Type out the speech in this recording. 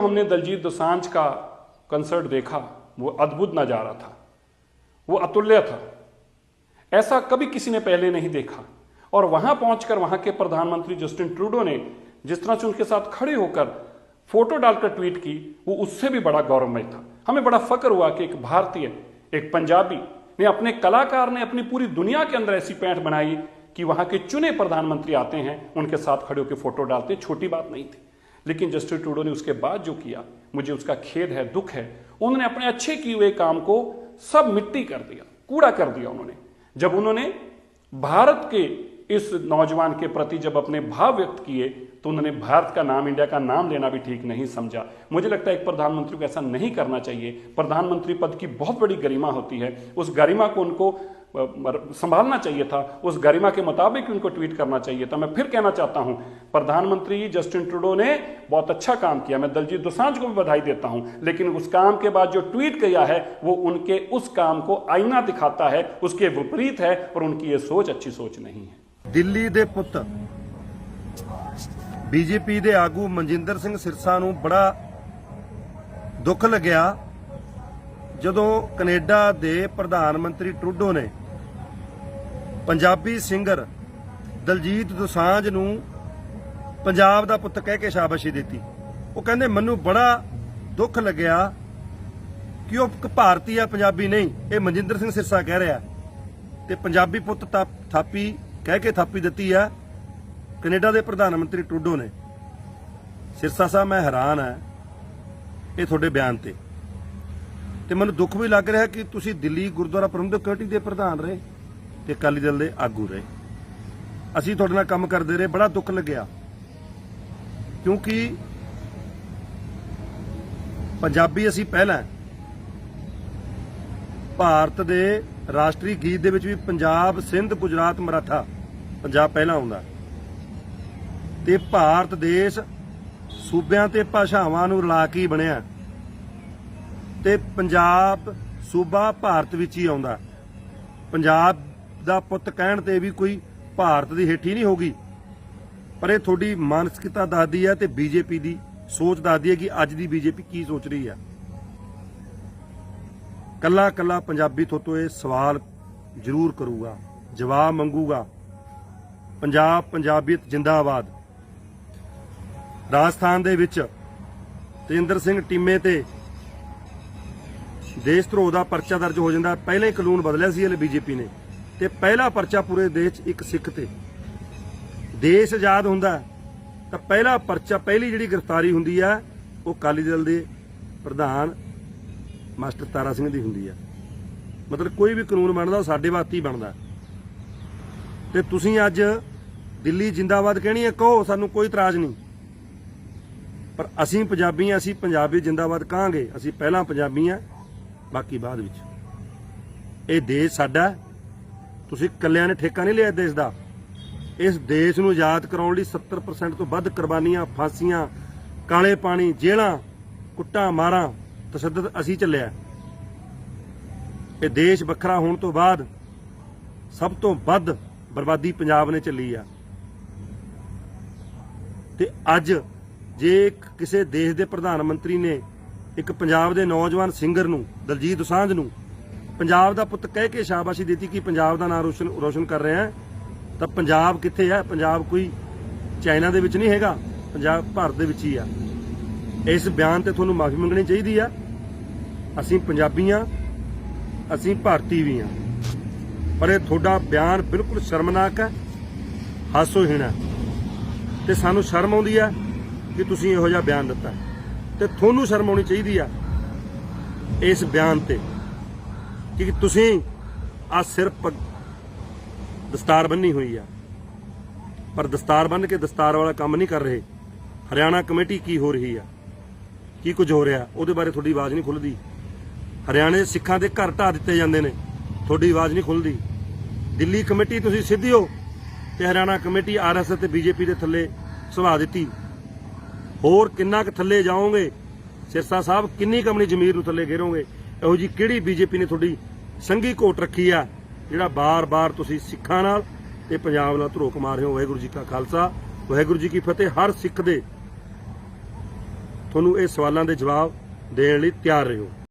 हमने दलजीत दोसांझ का कंसर्ट देखा, वो अद्भुत नज़ारा था। वो अतुल्य था। ऐसा कभी किसी ने पहले नहीं देखा। और वहाँ पहुंचकर वहाँ के प्रधानमंत्री जस्टिन ट्रूडो ने जिस तरह से उनके साथ खड़े होकर फ़ोटो डालकर ट्वीट की, वो उससे भी बड़ा गौरवमय था। हमें बड़ा फक्र हुआ कि एक भारतीय, एक पंजाबी ने अपने कलाकार ने अपनी पूरी दुनिया के अंदर ऐसी पैंठ बनाई कि वहाँ के चुने प्रधानमंत्री आते हैं, उनके साथ खड़े होकर फ़ोटो डालते, छोटी बात नहीं थी। लेकिन जस्टिस ट्रूडो ने उसके बाद जो किया, मुझे उसका खेद है, दुख है, उन्होंने अपने अच्छे किए हुए काम को सब मिट्टी कर दिया, कूड़ा कर दिया उन्होंने। जब उन्होंने भारत के इस नौजवान के प्रति जब अपने भाव व्यक्त किए तो उन्होंने भारत का नाम, इंडिया का नाम लेना भी ठीक नहीं समझा। मुझे लगता है एक प्रधानमंत्री को ऐसा नहीं करना चाहिए। प्रधानमंत्री पद की बहुत बड़ी गरिमा होती है। उस गरिमा को उनको संभालना चाहिए था उस गरिमा के मुताबिक उनको ट्वीट करना चाहिए था मैं फिर कहना चाहता हूं प्रधानमंत्री जस्टिन ट्रूडो ने बहुत अच्छा काम किया मैं दलजीत दोसांझ को भी बधाई देता हूं लेकिन उस काम के बाद जो ट्वीट किया है वो उनके उस काम को आईना दिखाता है उसके विपरीत है और उनकी ये सोच अच्छी सोच नहीं है ਦਿੱਲੀ ਦੇ ਪੁੱਤ ਬੀਜੇਪੀ ਦੇ ਆਗੂ ਮਨਜਿੰਦਰ ਸਿੰਘ ਸਿਰਸਾ ਨੂੰ ਬੜਾ ਦੁੱਖ ਲੱਗਿਆ ਜਦੋਂ ਕੈਨੇਡਾ ਦੇ ਪ੍ਰਧਾਨ ਮੰਤਰੀ ਟਰੂਡੋ ਨੇ ਪੰਜਾਬੀ ਸਿੰਗਰ ਦਲਜੀਤ ਦੋਸਾਂਝ ਨੂੰ ਪੰਜਾਬ ਦਾ ਪੁੱਤ ਕਹਿ ਕੇ ਸ਼ਾਬਾਸ਼ੀ ਦਿੱਤੀ। ਉਹ ਕਹਿੰਦੇ, ਮੈਨੂੰ ਬੜਾ ਦੁੱਖ ਲੱਗਿਆ ਕਿ ਉਹ ਇੱਕ ਭਾਰਤੀ ਆ, ਪੰਜਾਬੀ ਨਹੀਂ, ਇਹ ਮਨਜਿੰਦਰ ਸਿੰਘ ਸਿਰਸਾ ਕਹਿ ਰਿਹਾ ਤੇ ਪੰਜਾਬੀ ਪੁੱਤ ਤਾਂ ਥਾਪੀ, ਕਹਿ ਕੇ ਥਾਪੀ ਦਿੱਤੀ ਆ। ਕੈਨੇਡਾ ਦੇ ਪ੍ਰਧਾਨ ਮੰਤਰੀ ਟਰੂਡੋ ਨੇ। ਸਿਰਸਾ ਸਾਹਿਬ, ਮੈਂ ਹੈਰਾਨ ਆ ਇਹ ਤੁਹਾਡੇ ਬਿਆਨ ਤੇ। ਤੇ ਮੈਨੂੰ ਦੁੱਖ ਵੀ ਲੱਗ ਰਿਹਾ ਕਿ ਤੁਸੀਂ ਦਿੱਲੀ ਗੁਰਦੁਆਰਾ ਪ੍ਰਬੰਧਕ ਕਮੇਟੀ ਦੇ ਪ੍ਰਧਾਨ ਰਹੇ। ਤੇ ਅਕਾਲੀ ਦਲ ਦੇ ਆਗੂ ਰਹੇ। ਅਸੀਂ ਤੁਹਾਡੇ ਨਾਲ ਕੰਮ ਕਰਦੇ ਰਹੇ, ਬੜਾ ਦੁੱਖ ਲੱਗਿਆ। ਕਿਉਂਕਿ ਪੰਜਾਬੀ ਅਸੀਂ ਪਹਿਲਾਂ ਭਾਰਤ ਦੇ ਰਾਸ਼ਟਰੀ ਗੀਤ ਦੇ ਵਿੱਚ ਵੀ ਪੰਜਾਬ, ਸਿੰਧ, ਗੁਜਰਾਤ, ਮਰਾਠਾ, ਪੰਜਾਬ ਪਹਿਲਾਂ ਆਉਂਦਾ ਤੇ ਭਾਰਤ ਦੇਸ਼ ਸੂਬਿਆਂ ਤੇ ਭਾਸ਼ਾਵਾਂ ਨੂੰ ਰਲਾ ਕੇ ਬਣਿਆ ਤੇ ਪੰਜਾਬ ਸੂਬਾ ਭਾਰਤ ਵਿੱਚ ਹੀ ਆਉਂਦਾ। ਪੰਜਾਬ ਦਾ ਪੁੱਤ ਕਹਿਣ ਤੇ ਵੀ ਕੋਈ ਭਾਰਤ ਦੀ ਹੇਠੀ ਨਹੀਂ ਹੋਗੀ ਪਰ ਇਹ ਤੁਹਾਡੀ ਮਾਨਸਿਕਤਾ ਦੱਸਦੀ ਹੈ ਤੇ ਬੀਜੇਪੀ ਦੀ ਸੋਚ ਦੱਸਦੀ ਹੈ ਕਿ ਅੱਜ ਦੀ ਬੀਜੇਪੀ ਕੀ ਸੋਚ ਰਹੀ ਹੈ। ਕੱਲਾ ਕੱਲਾ ਪੰਜਾਬੀ ਥੋਤੋਂ ਇਹ ਸਵਾਲ ਜ਼ਰੂਰ ਕਰੂਗਾ, ਜਵਾਬ ਮੰਗੂਗਾ। ਪੰਜਾਬ ਪੰਜਾਬੀਅਤ ਜਿੰਦਾਬਾਦ। ਰਾਜਸਥਾਨ ਦੇ ਵਿੱਚ ਤੇਂਦਰ ਸਿੰਘ ਟੀਮੇ ਤੇ ਦੇਸ਼ ਧਰੋਹ ਦਾ ਪਰਚਾ ਦਰਜ ਹੋ ਜਾਂਦਾ। ਪਹਿਲੇ ਕਾਨੂੰਨ ਬਦਲਿਆ ਸੀ ਇਹ ਬੀਜੇਪੀ ਨੇ। ਤੇ ਪਹਿਲਾ ਪਰਚਾ ਪੂਰੇ ਦੇਸ਼ 'ਚ ਇੱਕ ਸਿੱਖ ਤੇ। ਦੇਸ਼ ਆਜ਼ਾਦ ਹੁੰਦਾ ਤਾਂ ਪਹਿਲਾ ਪਰਚਾ, ਪਹਿਲੀ ਜਿਹੜੀ ਗ੍ਰਿਫਤਾਰੀ ਹੁੰਦੀ ਆ, ਉਹ ਅਕਾਲੀ ਦਲ ਦੇ ਪ੍ਰਧਾਨ ਮਾਸਟਰ ਤਾਰਾ ਸਿੰਘ ਦੀ ਹੁੰਦੀ ਆ। ਮਤਲਬ ਕੋਈ ਵੀ ਕਾਨੂੰਨ ਬਣਦਾ ਸਾਡੇ ਵਾਸਤੇ ਹੀ ਬਣਦਾ। ਤੇ ਤੁਸੀਂ ਅੱਜ ਦਿੱਲੀ ਜਿੰਦਾਬਾਦ ਕਹਿਣੀ ਹੈ ਕਹੋ, ਸਾਨੂੰ ਕੋਈ ਇਤਰਾਜ਼ ਨਹੀਂ। ਪਰ ਅਸੀਂ ਪੰਜਾਬੀ ਹਾਂ ਅਸੀਂ ਪੰਜਾਬੀ ਜਿੰਦਾਬਾਦ ਕਹਾਂਗੇ, ਅਸੀਂ ਪਹਿਲਾਂ ਪੰਜਾਬੀ ਹਾਂ ਬਾਕੀ ਬਾਅਦ ਵਿੱਚ। ਇਹ ਦੇਸ਼ ਸਾਡਾ ਤੁਸੀਂ ਇਕੱਲਿਆਂ ਨੇ ਠੇਕਾ ਨਹੀਂ ਲਿਆ ਦੇਸ਼ ਦਾ। ਇਸ ਦੇਸ਼ ਨੂੰ ਆਜ਼ਾਦ ਕਰਾਉਣ ਲਈ 70% ਤੋਂ ਵੱਧ ਕੁਰਬਾਨੀਆਂ, ਫਾਂਸੀਆਂ, ਕਾਲੇ ਪਾਣੀ, ਜੇਲ੍ਹਾਂ, ਕੁੱਟਾਂ, ਮਾਰਾਂ, ਤਸ਼ੱਦਦ ਅਸੀਂ ਚੱਲਿਆ ਇਹ ਦੇਸ਼ ਵੱਖਰਾ ਹੋਣ ਤੋਂ ਬਾਅਦ ਸਭ ਤੋਂ ਵੱਧ ਬਰਬਾਦੀ ਪੰਜਾਬ ਨੇ ਚੱਲੀ ਆ। ਤੇ ਅੱਜ ਜੇ ਕਿਸੇ ਦੇਸ਼ ਦੇ ਪ੍ਰਧਾਨ ਮੰਤਰੀ ਨੇ ਇੱਕ ਪੰਜਾਬ ਦੇ ਨੌਜਵਾਨ ਸਿੰਗਰ ਨੂੰ, ਦਲਜੀਤ ਦੋਸਾਂਝ ਨੂੰ ਪੰਜਾਬ ਦਾ ਪੁੱਤ ਕਹਿ ਕੇ ਸ਼ਾਬਾਸ਼ੀ ਦਿੱਤੀ ਕਿ ਪੰਜਾਬ ਦਾ ਨਾਮ ਰੋਸ਼ਨ ਰੋਸ਼ਨ ਕਰ ਰਿਹਾ ਹੈ। ਤਾਂ ਪੰਜਾਬ ਕਿੱਥੇ ਹੈ? ਪੰਜਾਬ ਕੋਈ ਚਾਈਨਾ ਦੇ ਵਿੱਚ ਨਹੀਂ ਹੈਗਾ। ਪੰਜਾਬ ਭਾਰਤ ਦੇ ਵਿੱਚ ਹੀ ਆ। ਇਸ ਬਿਆਨ ਤੇ ਤੁਹਾਨੂੰ ਮਾਫੀ ਮੰਗਣੀ ਚਾਹੀਦੀ ਆ। ਅਸੀਂ ਪੰਜਾਬੀ ਆ ਅਸੀਂ ਭਾਰਤੀ ਵੀ ਆ ਪਰ ਇਹ ਤੁਹਾਡਾ ਬਿਆਨ ਬਿਲਕੁਲ ਸ਼ਰਮਨਾਕ ਹੈ। ਹਾਸੋਹੀਣ ਹੈ। ਤੇ ਸਾਨੂੰ ਸ਼ਰਮ ਆਉਂਦੀ ਆ ਕਿ ਤੁਸੀਂ ਇਹੋ ਜਿਹਾ ਬਿਆਨ ਦਿੱਤਾ। ਤੇ ਤੁਹਾਨੂੰ ਸ਼ਰਮ ਆਉਣੀ ਚਾਹੀਦੀ ਆ ਇਸ ਬਿਆਨ ਤੇ। ਕਿ ਤੁਸੀਂ ਆ ਸਿਰਫ ਦਸਤਾਰ ਬੰਨੀ ਹੋਈ ਆ। ਪਰ ਦਸਤਾਰ ਬੰਨ ਕੇ ਦਸਤਾਰ ਵਾਲਾ ਕੰਮ ਨਹੀਂ ਕਰ ਰਹੇ। ਹਰਿਆਣਾ ਕਮੇਟੀ ਕੀ ਹੋ ਰਹੀ ਆ? ਕੀ ਕੁਝ ਹੋ ਰਿਹਾ? ਉਹਦੇ ਬਾਰੇ ਤੁਹਾਡੀ ਆਵਾਜ਼ ਨਹੀਂ ਖੁੱਲਦੀ। ਹਰਿਆਣੇ ਦੇ ਸਿੱਖਾਂ ਦੇ ਘਰ ਢਾ ਦਿੱਤੇ ਜਾਂਦੇ ਨੇ। ਤੁਹਾਡੀ ਆਵਾਜ਼ ਨਹੀਂ ਖੁੱਲਦੀ। ਦਿੱਲੀ ਕਮੇਟੀ ਤੁਸੀਂ ਸਿੱਧੀ ਹੋ ਤੇ ਹਰਿਆਣਾ ਕਮੇਟੀ ਆਰਐਸਐਸ ਤੇ ਬੀਜੇਪੀ ਦੇ ਥੱਲੇ ਸੁਭਾ ਦਿੱਤੀ। ਹੋਰ ਕਿੰਨਾ ਕੁ ਥੱਲੇ ਜਾਓਗੇ? ਸਿਰਸਾ ਸਾਹਿਬ ਕਿੰਨੀ ਕਮਣੀ ਜ਼ਮੀਰ ਨੂੰ ਥੱਲੇ ਘੇਰੋਗੇ? ਇਹੋ ਜੀ ਕਿਹੜੀ ਬੀਜੇਪੀ ਨੇ ਤੁਹਾਡੀ ਸੰਗੀ ਕੋਟ ਰੱਖੀ ਆ, ਜਿਹੜਾ ਬਾਰ-ਬਾਰ ਤੁਸੀਂ ਸਿੱਖਾਂ ਨਾਲ ਤੇ ਪੰਜਾਬ ਨਾਲ ਧਰੋਕ ਮਾਰ ਰਹੇ ਹੋ, ਵਾਹਿਗੁਰੂ ਜੀ ਕਾ ਖਾਲਸਾ। ਵਾਹਿਗੁਰੂ ਜੀ ਕੀ ਫਤਿਹ, ਹਰ ਸਿੱਖ ਦੇ ਤੁਹਾਨੂੰ ਇਹ ਸਵਾਲਾਂ ਦੇ ਜਵਾਬ ਦੇਣ ਲਈ ਤਿਆਰ ਰਹੋ।